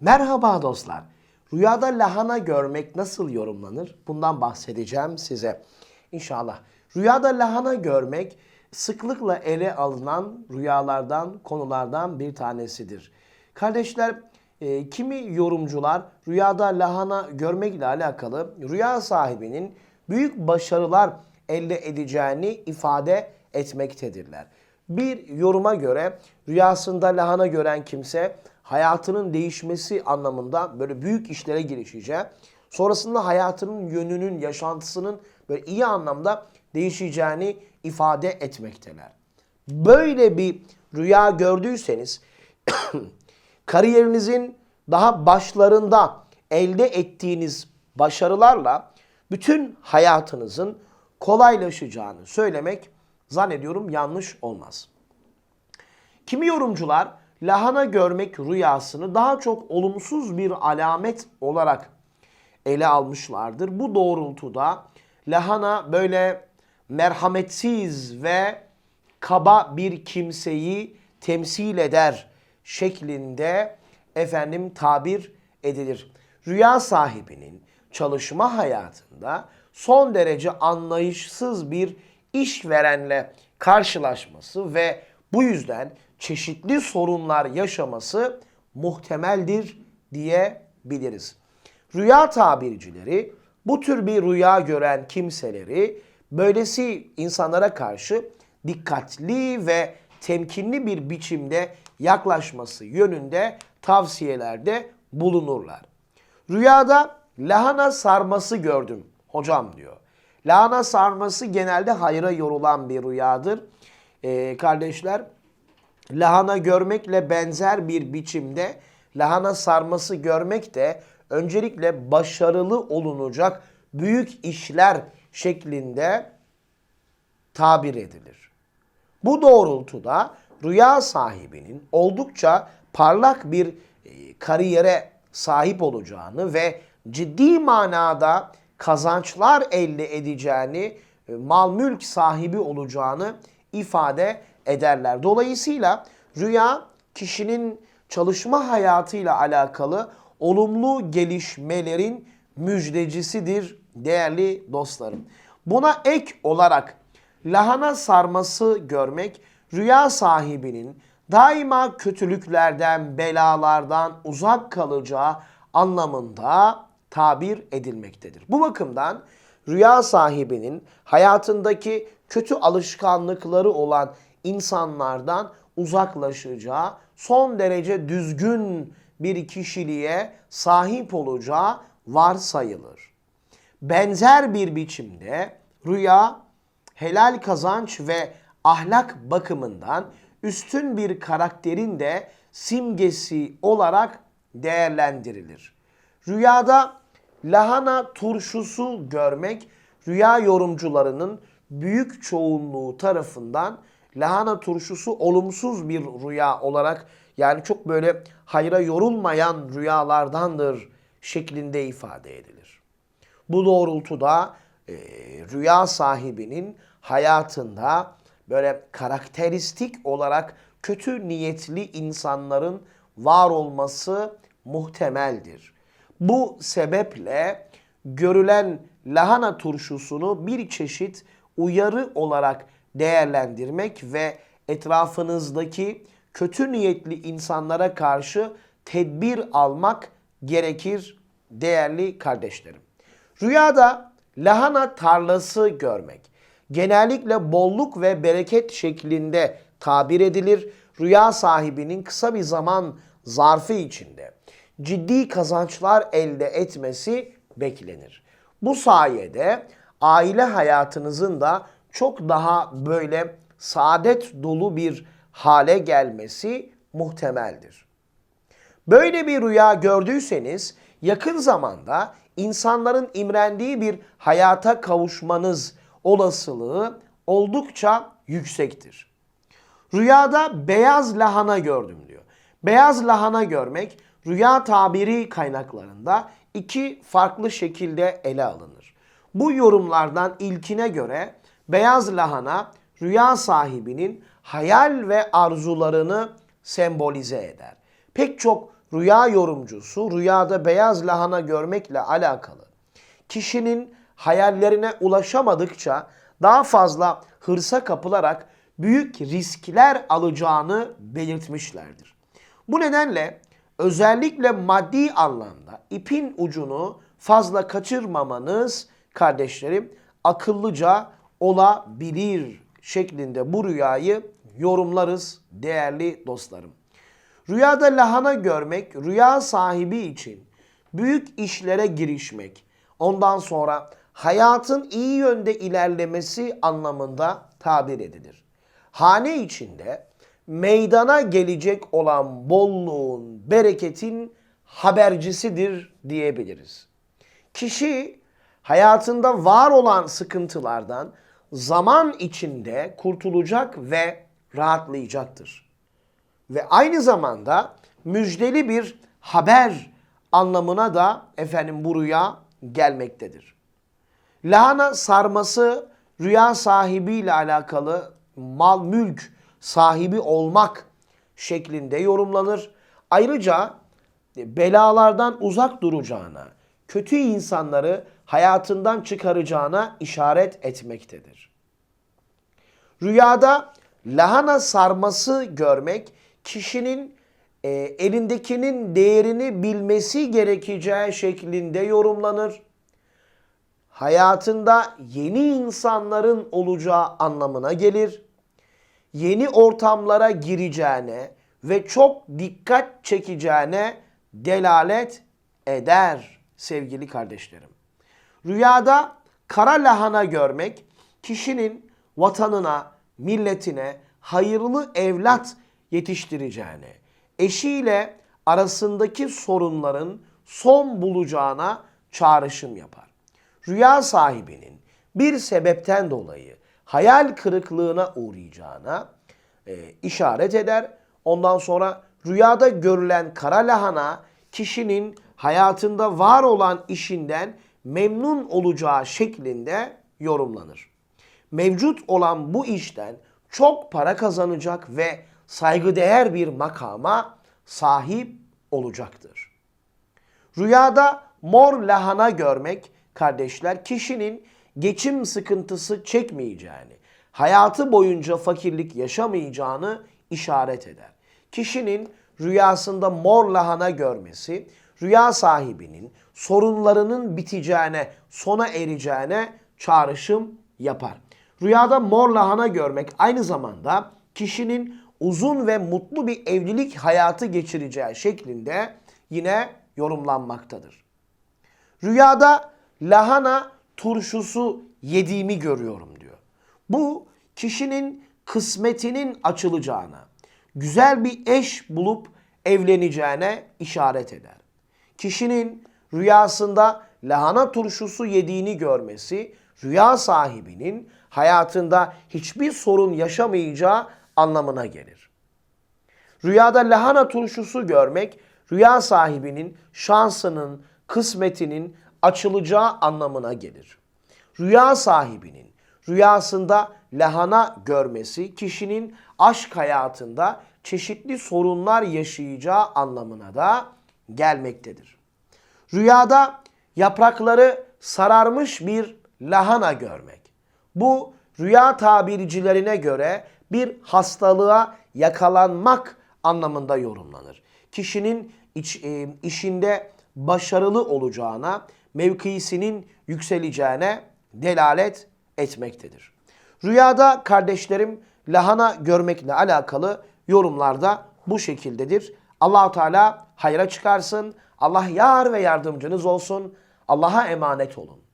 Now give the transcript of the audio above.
Merhaba dostlar. Rüyada lahana görmek nasıl yorumlanır? Bundan bahsedeceğim size. İnşallah. Rüyada lahana görmek sıklıkla ele alınan rüyalardan, konulardan bir tanesidir. Kardeşler, e, kimi yorumcular rüyada lahana görmekle alakalı rüya sahibinin büyük başarılar elde edeceğini ifade etmektedirler. Bir yoruma göre rüyasında lahana gören kimse hayatının değişmesi anlamında böyle büyük işlere girişeceği, sonrasında hayatının yönünün, yaşantısının böyle iyi anlamda değişeceğini ifade etmekteler. Böyle bir rüya gördüyseniz kariyerinizin daha başlarında elde ettiğiniz başarılarla bütün hayatınızın kolaylaşacağını söylemek zannediyorum yanlış olmaz. Kimi yorumcular lahana görmek rüyasını daha çok olumsuz bir alamet olarak ele almışlardır. Bu doğrultuda lahana böyle merhametsiz ve kaba bir kimseyi temsil eder şeklinde efendim tabir edilir. Rüya sahibinin çalışma hayatında son derece anlayışsız bir işverenle karşılaşması ve bu yüzden çeşitli sorunlar yaşaması muhtemeldir diyebiliriz. Rüya tabircileri bu tür bir rüya gören kimseleri böylesi insanlara karşı dikkatli ve temkinli bir biçimde yaklaşması yönünde tavsiyelerde bulunurlar. Rüyada lahana sarması gördüm hocam diyor. Lahana sarması genelde hayra yorulan bir rüyadır. Ee, kardeşler lahana görmekle benzer bir biçimde lahana sarması görmek de öncelikle başarılı olunacak büyük işler şeklinde tabir edilir. Bu doğrultuda rüya sahibinin oldukça parlak bir e, kariyere sahip olacağını ve ciddi manada kazançlar elde edeceğini, e, mal mülk sahibi olacağını ifade ederler. Dolayısıyla rüya kişinin çalışma hayatıyla alakalı olumlu gelişmelerin müjdecisidir değerli dostlarım. Buna ek olarak lahana sarması görmek rüya sahibinin daima kötülüklerden, belalardan uzak kalacağı anlamında tabir edilmektedir. Bu bakımdan rüya sahibinin hayatındaki kötü alışkanlıkları olan insanlardan uzaklaşacağı, son derece düzgün bir kişiliğe sahip olacağı varsayılır. Benzer bir biçimde rüya helal kazanç ve ahlak bakımından üstün bir karakterin de simgesi olarak değerlendirilir. Rüyada lahana turşusu görmek rüya yorumcularının büyük çoğunluğu tarafından lahana turşusu olumsuz bir rüya olarak yani çok böyle hayra yorulmayan rüyalardandır şeklinde ifade edilir. Bu doğrultuda e, rüya sahibinin hayatında böyle karakteristik olarak kötü niyetli insanların var olması muhtemeldir. Bu sebeple görülen lahana turşusunu bir çeşit uyarı olarak değerlendirmek ve etrafınızdaki kötü niyetli insanlara karşı tedbir almak gerekir değerli kardeşlerim. Rüyada lahana tarlası görmek genellikle bolluk ve bereket şeklinde tabir edilir. Rüya sahibinin kısa bir zaman zarfı içinde ciddi kazançlar elde etmesi beklenir. Bu sayede aile hayatınızın da çok daha böyle saadet dolu bir hale gelmesi muhtemeldir. Böyle bir rüya gördüyseniz yakın zamanda insanların imrendiği bir hayata kavuşmanız olasılığı oldukça yüksektir. Rüyada beyaz lahana gördüm diyor. Beyaz lahana görmek rüya tabiri kaynaklarında iki farklı şekilde ele alınır. Bu yorumlardan ilkine göre beyaz lahana rüya sahibinin hayal ve arzularını sembolize eder. Pek çok rüya yorumcusu rüyada beyaz lahana görmekle alakalı kişinin hayallerine ulaşamadıkça daha fazla hırsa kapılarak büyük riskler alacağını belirtmişlerdir. Bu nedenle özellikle maddi anlamda ipin ucunu fazla kaçırmamanız kardeşlerim akıllıca olabilir şeklinde bu rüyayı yorumlarız değerli dostlarım. Rüyada lahana görmek rüya sahibi için büyük işlere girişmek, ondan sonra hayatın iyi yönde ilerlemesi anlamında tabir edilir. Hane içinde meydana gelecek olan bolluğun, bereketin habercisidir diyebiliriz. Kişi hayatında var olan sıkıntılardan zaman içinde kurtulacak ve rahatlayacaktır. Ve aynı zamanda müjdeli bir haber anlamına da efendim bu rüya gelmektedir. Lahana sarması rüya sahibiyle alakalı mal mülk sahibi olmak şeklinde yorumlanır. Ayrıca belalardan uzak duracağına, kötü insanları hayatından çıkaracağına işaret etmektedir. Rüyada lahana sarması görmek kişinin e, elindekinin değerini bilmesi gerekeceği şeklinde yorumlanır. Hayatında yeni insanların olacağı anlamına gelir. Yeni ortamlara gireceğine ve çok dikkat çekeceğine delalet eder sevgili kardeşlerim. Rüyada kara lahana görmek kişinin vatanına, milletine hayırlı evlat yetiştireceğine, eşiyle arasındaki sorunların son bulacağına çağrışım yapar. Rüya sahibinin bir sebepten dolayı hayal kırıklığına uğrayacağına e, işaret eder. Ondan sonra rüyada görülen kara lahana kişinin hayatında var olan işinden memnun olacağı şeklinde yorumlanır. Mevcut olan bu işten çok para kazanacak ve saygıdeğer bir makama sahip olacaktır. Rüyada mor lahana görmek kardeşler kişinin geçim sıkıntısı çekmeyeceğini, hayatı boyunca fakirlik yaşamayacağını işaret eder. Kişinin rüyasında mor lahana görmesi, rüya sahibinin sorunlarının biteceğine, sona ereceğine çağrışım yapar. Rüyada mor lahana görmek aynı zamanda kişinin uzun ve mutlu bir evlilik hayatı geçireceği şeklinde yine yorumlanmaktadır. Rüyada lahana turşusu yediğimi görüyorum diyor. Bu kişinin kısmetinin açılacağına, güzel bir eş bulup evleneceğine işaret eder. Kişinin rüyasında lahana turşusu yediğini görmesi, rüya sahibinin hayatında hiçbir sorun yaşamayacağı anlamına gelir. Rüyada lahana turşusu görmek, rüya sahibinin şansının, kısmetinin açılacağı anlamına gelir. Rüya sahibinin rüyasında lahana görmesi kişinin aşk hayatında çeşitli sorunlar yaşayacağı anlamına da gelmektedir. Rüyada yaprakları sararmış bir lahana görmek. Bu rüya tabircilerine göre bir hastalığa yakalanmak anlamında yorumlanır. Kişinin iç, e, işinde başarılı olacağına, mevkisinin yükseleceğine delalet etmektedir. Rüyada kardeşlerim lahana görmekle alakalı yorumlarda bu şekildedir. Allahu Teala hayra çıkarsın. Allah yar ve yardımcınız olsun. Allah'a emanet olun.